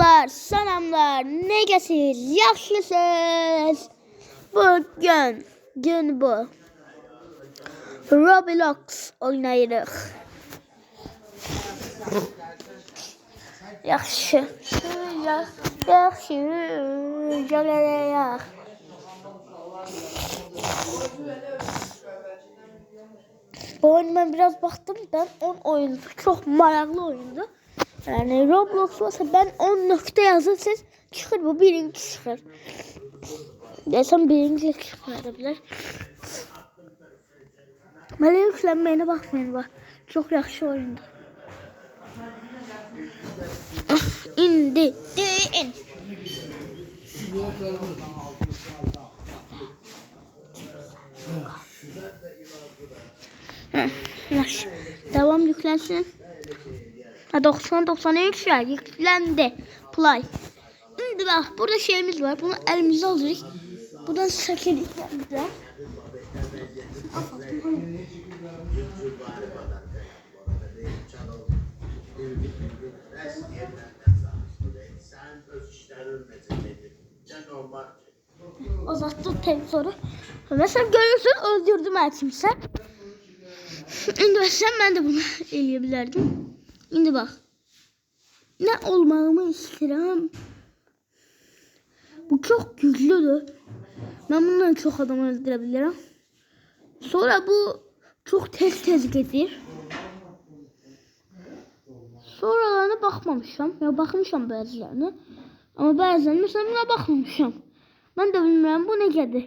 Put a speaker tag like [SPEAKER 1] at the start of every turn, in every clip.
[SPEAKER 1] Salamlar, salamlar. Negəsiz, yaxşısınız? Bugün gün bu. Roblox oynayırıq. Yaxşı. Yax- Yaxşı. Gələyək. Bu oyunu ben biraz baktım. Ben 10 oyundu. Çok maraqlı oyundu. Yani Roblox olsa ben 10 nokta yazıp siz çıkır bu birinci çıkır. Desem birinci çıkmayabilir. Mələ yüklənməyinə baxmayın bax. Çox yaxşı oyundur. Ah, indi in. Hə, yaxşı. Davam yüklənsin. 90-93 yer yüklendi. Play. Şimdi bak burada şeyimiz var. Bunu elimize alıyoruz. Buradan seçeneklerimize. Uzattı televizyonu. Mesela görüyorsun öldürdüm her kimse. Şimdi ben de bunu eleyebilirdim. Şimdi bak. Ne olmağımı istedim. Bu çok güçlüdür. Ben bundan çok adam öldürebilirim. Sonra bu çok tez tez gelir. Sonralarına bakmamışam. Ya bakmışam bəzilərinə. Amma bəzilərini mesela buna bakmamışam. Ben de bilmirəm bu ne gədir.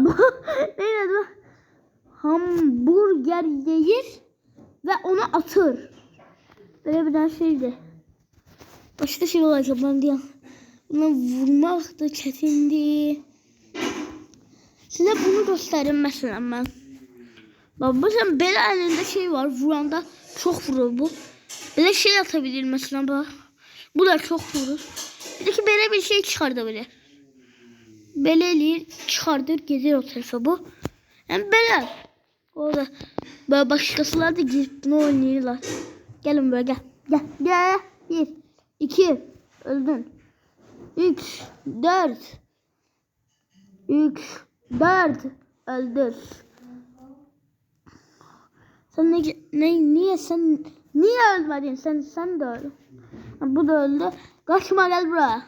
[SPEAKER 1] Bu ne bu? Hamburger yiyir ve onu atır. Böyle bir şeydi. Başka şey olacak ben diye. Buna vurmak da çetindi. Size bunu göstereyim mesela ben. Bak mesela bel elinde şey var. Vuranda çok vurur bu. Böyle şey atabilir mesela bak. Bu da çok vurur. Bir de ki böyle bir şey çıkartabilir. Beleli çıkardır gezer o tarafa bu. Yani böyle. Orada böyle başkasılar da girip ne oynuyorlar. Gelin böyle gel. Gel. Gel. Bir. iki Öldün. Üç. Dört. Üç. Dört. Öldür. Sen ne, ne niye sen niye ölmedin? Sen sen de öl. Bu da öldü. Kaçma gel buraya.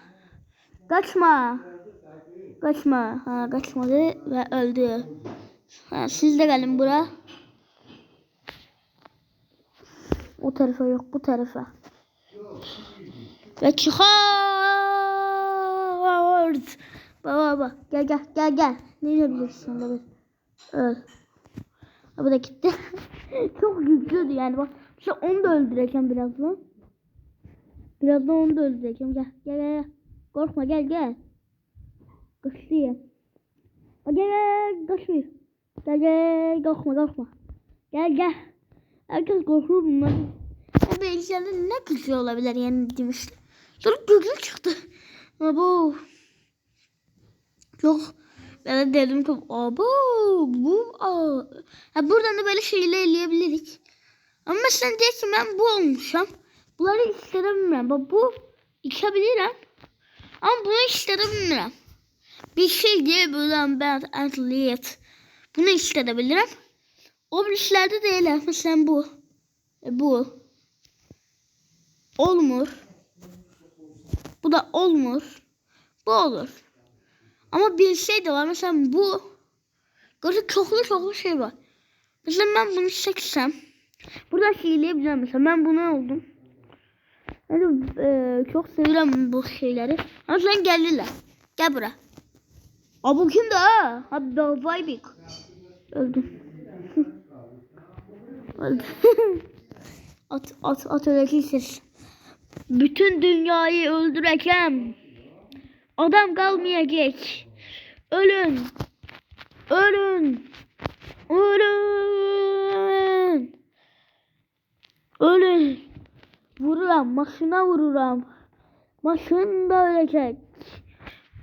[SPEAKER 1] Kaçma. Kaçma. Ha kaçmadı ve öldü. Ha, siz de gelin buraya. O tarafa yok bu tarafa. Ve çıkart. Baba baba gel gel gel gel. Ne yapabilirsin baba? Öl. Bu da gitti. Çok güçlüydü yani bak. İşte onu da öldüreceğim birazdan. Birazdan onu da öldüreceğim. Gel gel gel. Korkma gel gel. Kaçıyor. Gel gel kaçmıyor. Gel gel korkma korkma. Gel gel. Herkes korkur bundan. Ya bilgisayarda ne güçlü olabilir yani demişler. Sonra güçlü çıktı. Ama bu çok ben de dedim ki abo bu aa. Buradan da böyle şeyler eleyebiliriz. Ama mesela diye ki ben bu olmuşum. Bunları istedemiyorum. Bak bu içebilirim. Ama bunu istedemiyorum. Bir şey diye buradan ben atlet. Bunu istedebilirim. O işlerde değil. Mesela bu. E, bu. Olmur. Bu da olmur. Bu olur. Ama bir şey de var. Mesela bu. Böyle çoklu çoklu şey var. Mesela ben bunu çeksem. Burada şeyleyebilirim mesela. Ben bunu oldum. Yani, e, çok seviyorum bu şeyleri. Ama sen geldiler. Gel buraya. Aa bu kimdi ha? Daha vay Öldüm. At at at öleceksin. Bütün dünyayı öldüreceğim. Adam kalmayacak. Ölün. Ölün. Ölün. Ölün. Vururam. Maşına vururam. Maşın da ölecek.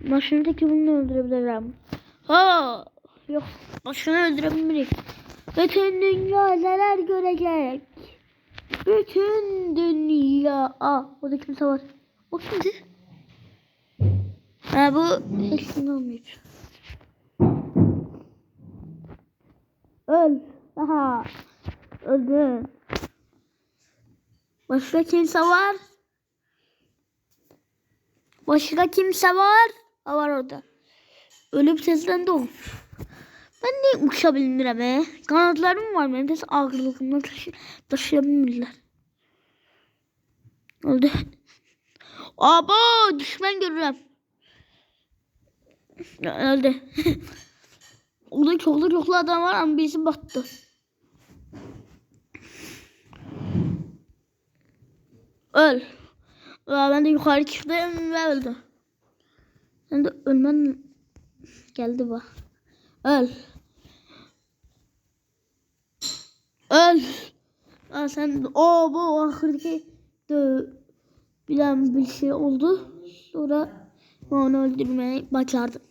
[SPEAKER 1] Maşındaki bunu öldürebilirim. Ha. Yok. Maşını öldürebilirim. Bütün dünya neler görecek. Bütün dünya. Aa orada kimse var. O kimdi? Ha bu hepsini olmuyor. Öl. Aha. Öldün. Başka kimse var? Başka kimse var? Ha var orada. Ölüm seslendi o. Ben niye uçabilirim be? Kanatlarım var benim. Nasıl ağırlığımda taşı taşıyabilirler. Oldu. Abo düşman görürüm. Öldü. Orada çoklu çoklu adam var ama birisi battı. Öl. Aa, ben de yukarı çıktım ve öldüm. Sen de ölmen geldi bak. Öl. Öl. Aa, sen o bu ahırdaki de bilen bir şey oldu. Sonra onu öldürmeyi başardım.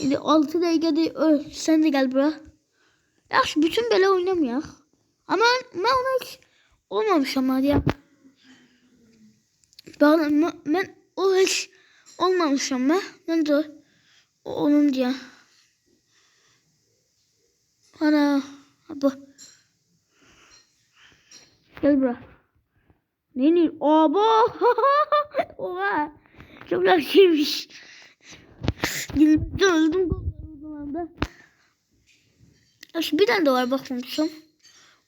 [SPEAKER 1] Şimdi 6 dakikada öl. Sen de gel buraya. Ya bütün böyle oynamıyor. Ama ben ona hiç olmamış ama ya. Ben, ben, o hiç olmamış ama ben de onun diye. Ana bu. Gel buraya. Ne ne? Aba. Oha. Çok yakışmış. Gidip öldüm o zaman da. Ya şu bir tane de var bakmamışım.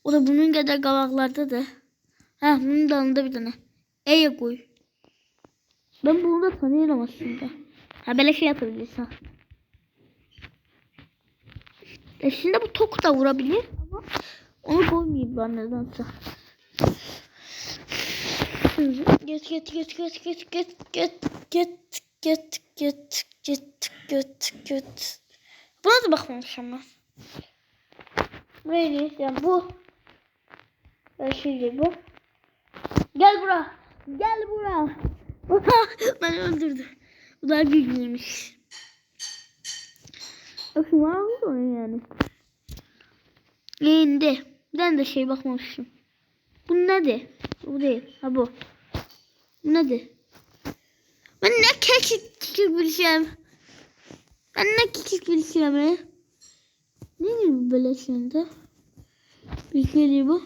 [SPEAKER 1] O da bunun kadar kavaklarda da. Ha bunun dalında bir tane. Eye koy. Ben bunu da tanıyorum aslında. Ha böyle şey yapabiliriz E şimdi bu toku da vurabilir ama onu koymayayım ben nedense. Get get get get get get get get get get get get get Buna da bakmamışım ben. Buraya yani bu. Ben şimdi bu. Gel bura. Gel bura. ben öldürdüm. Bu da güçlüymüş. Bakın mı yani? Yayında. Ben de şey bakmamışım. Bu nedir? Bu değil. Ha bu. Bu nedir? Ben ne küçük bir şeyim. Ben ne küçük bir şeyim ya. Nedir bu böyle şimdi? Bir şey bu.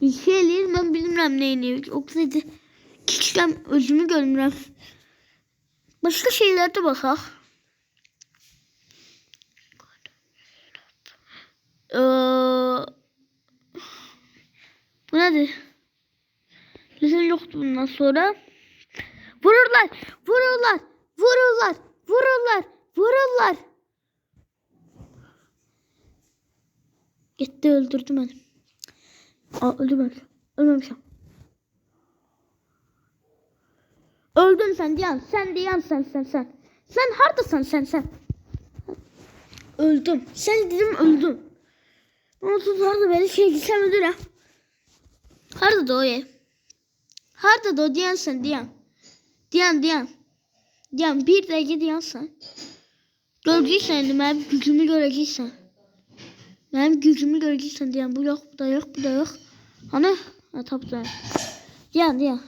[SPEAKER 1] Bir şey ben bilmem neyini. O kızıydı. Küçükken özümü görmürəm. Başka şeylerde bakaq. Ee, bu nedir? Lütfen yoktu bundan sonra. Vururlar, vururlar, vururlar, vururlar, vururlar. Gitti öldürdü beni. Aa, öldürmemiş. Ölmemişim. Öldün sen Diyan. Sen Diyan sen sen sen. Sen haradasın sen sen. Öldüm. Sen dedim öldüm. Onu tutardı beni şey çekilsem ödür ha. Harda da o ye. Harda da o diyensen diyen. Diyen diyen. Diyen bir dakika diyensen. Gördüysen benim gücümü göreceksen. Benim gücümü göreceksen diyen bu yok bu da yok bu da yok. Ana ha, taptan. Diyen diyen.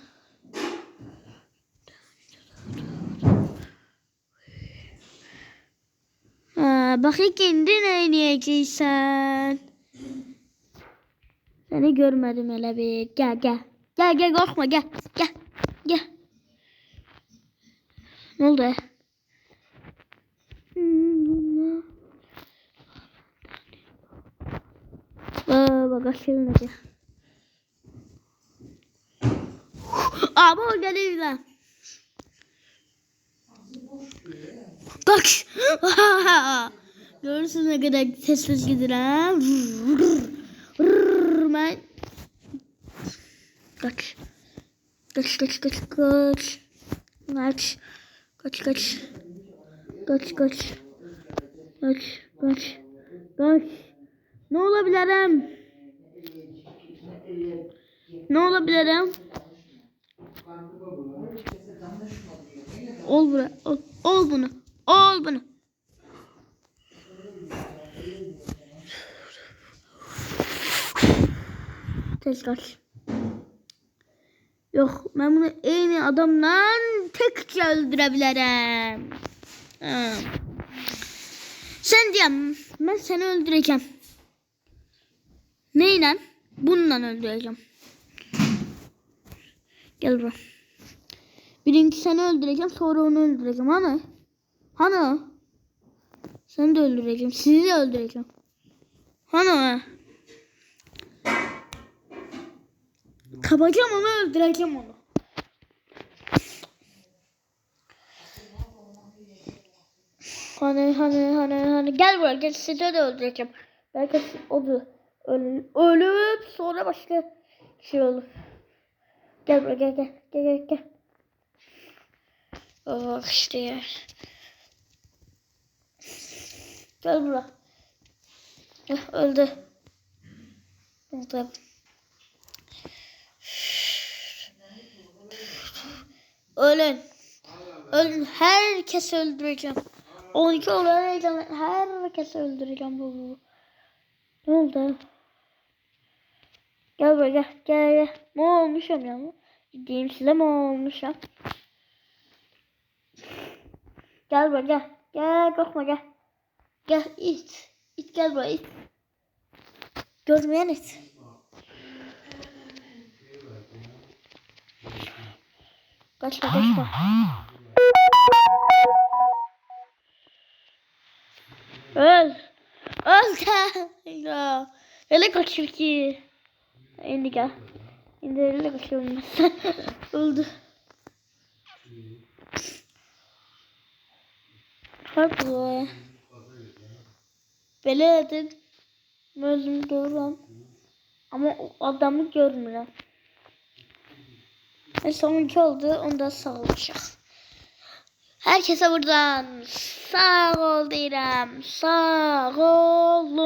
[SPEAKER 1] Ha, bakayım kendin oynayacaksan. Seni görmedim hele bir. Gel gel. Gel gel korkma gel. Gel. Gel. Ne oldu? Aa, bak aşırı Abi o geliyor lan. Bak. Görürsün ne kadar sessiz gidiyor. Ben kaç. Kaç kaç kaç kaç. Kaç. Kaç kaç. Kaç kaç. Kaç kaç. Kaç. Ne olabilirim? Ne olabilirim? Ol bura. Ol, ol bunu. Ol bunu. Kaç. Yok ben bunu en iyi adamla tekçe öldürebilirim. Ha. Sen diyem ben seni öldüreceğim. Neyle? Bununla öldüreceğim. Gel buraya. Birinci seni öldüreceğim sonra onu öldüreceğim. Hani? Hani? Seni de öldüreceğim. Sizi de öldüreceğim. Hani? Kapacağım onu öldüreceğim onu. Hani hani hani hani gel buraya gel seni de öldüreceğim. Belki o da öl ölüp sonra başka şey olur. Gel buraya gel gel gel gel gel. Oh işte ya. Gel buraya. Öldü. Öldü. Ölün. Ölün. Herkesi öldüreceğim. 12 öldüreceğim. Herkesi öldüreceğim. Bu. Ne oldu? Gel buraya gel. Gel gel. Ne olmuşum ya? Diyeyim size ne olmuşum. Gel buraya gel. Gel korkma gel. Gel it. İt gel buraya it. Görmeyen it. Kaçma kaçma. Öl. Öl ya. Öyle kaçır ki. Şimdi gel. Şimdi öyle kaçıyorum ben. Öldü. Bak bu. Böyle dedim. Gözümü görürüm. Ama adamı görmüyorum. Ve sonuncu oldu. Onda sağ olacak. Herkese buradan sağ ol derim. Sağ olun.